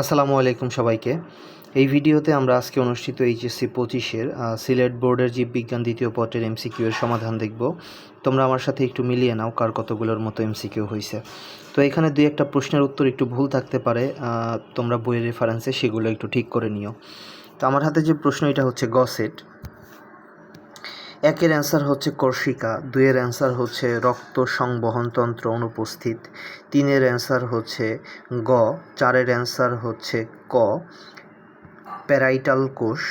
আসসালামু আলাইকুম সবাইকে। এই ভিডিওতে আমরা আজকে অনুষ্ঠিত এইচএসসি পঁচিশের সিলেট বোর্ডের জীববিজ্ঞান দ্বিতীয় পত্রের এমসিকিউ এর সমাধান দেখব। তোমরা আমার সাথে একটু মিলিয়ে নাও কার কতগুলোর মতো এমসিকিউ হয়েছে তো এখানে দুই একটা প্রশ্নের উত্তর একটু ভুল থাকতে পারে তোমরা বইয়ের রেফারেন্সে সেগুলো একটু ঠিক করে নিও। তো আমার হাতে যে প্রশ্ন, এটা হচ্ছে গসেট। একের অ্যান্সার হচ্ছে কর্ষিকা দুইয়ের অ্যান্সার হচ্ছে রক্ত সংবহনতন্ত্র অনুপস্থিত, তিনের অ্যান্সার হচ্ছে গ, চারের অ্যান্সার হচ্ছে ক, প্যারাইটাল কোষ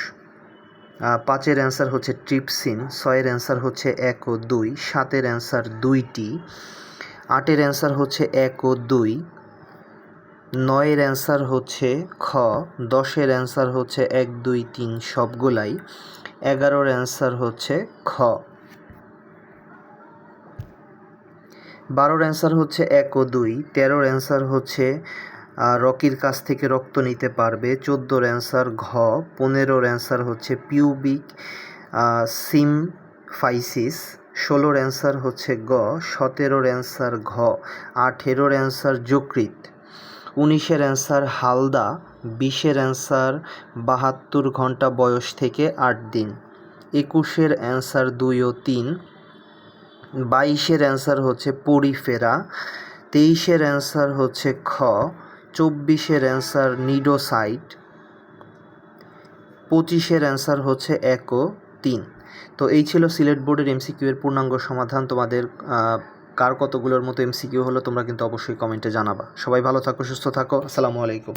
পাঁচের অ্যান্সার হচ্ছে ট্রিপসিন, ছয়ের অ্যান্সার হচ্ছে এক ও দুই, সাতের অ্যান্সার দুইটি, আটের অ্যান্সার হচ্ছে এক ও দুই, নয়ের অ্যান্সার হচ্ছে খ, দশের অ্যান্সার হচ্ছে এক, দুই, তিন সবগুলাই। এগারোর অ্যান্সার হচ্ছে খ। বারোর অ্যান্সার হচ্ছে এক ও দুই, তেরোর অ্যান্সার হচ্ছে রকির কাছ থেকে রক্ত নিতে পারবে, চোদ্দোর অ্যান্সার ঘ, পনেরোর অ্যান্সার হচ্ছে পিউবিক সিমফাইসিস, ষোলোর অ্যান্সার হচ্ছে গ, সতেরোর অ্যান্সার ঘ, আঠেরোর অ্যান্সার যকৃত উনিশের অ্যান্সার হালদা বিশের অ্যান্সার বাহাত্তর ঘণ্টা বয়স থেকে আট দিন। একুশের অ্যান্সার দুই ও তিন। বাইশের অ্যান্সার হচ্ছে পরিফেরা। তেইশের অ্যান্সার হচ্ছে খ। চব্বিশের অ্যান্সার নিডোসাইট। পঁচিশের অ্যান্সার হচ্ছে এক তিন। তো এই ছিল সিলেট বোর্ডের এমসিকিউ এর পূর্ণাঙ্গ সমাধান। তোমাদের কার কতগুলোর মতো এমসিকিউ হলো তোমরা কিন্তু অবশ্যই কমেন্টে জানাবা। সবাই ভালো থাকো, সুস্থ থাকো। আসসালামু আলাইকুম।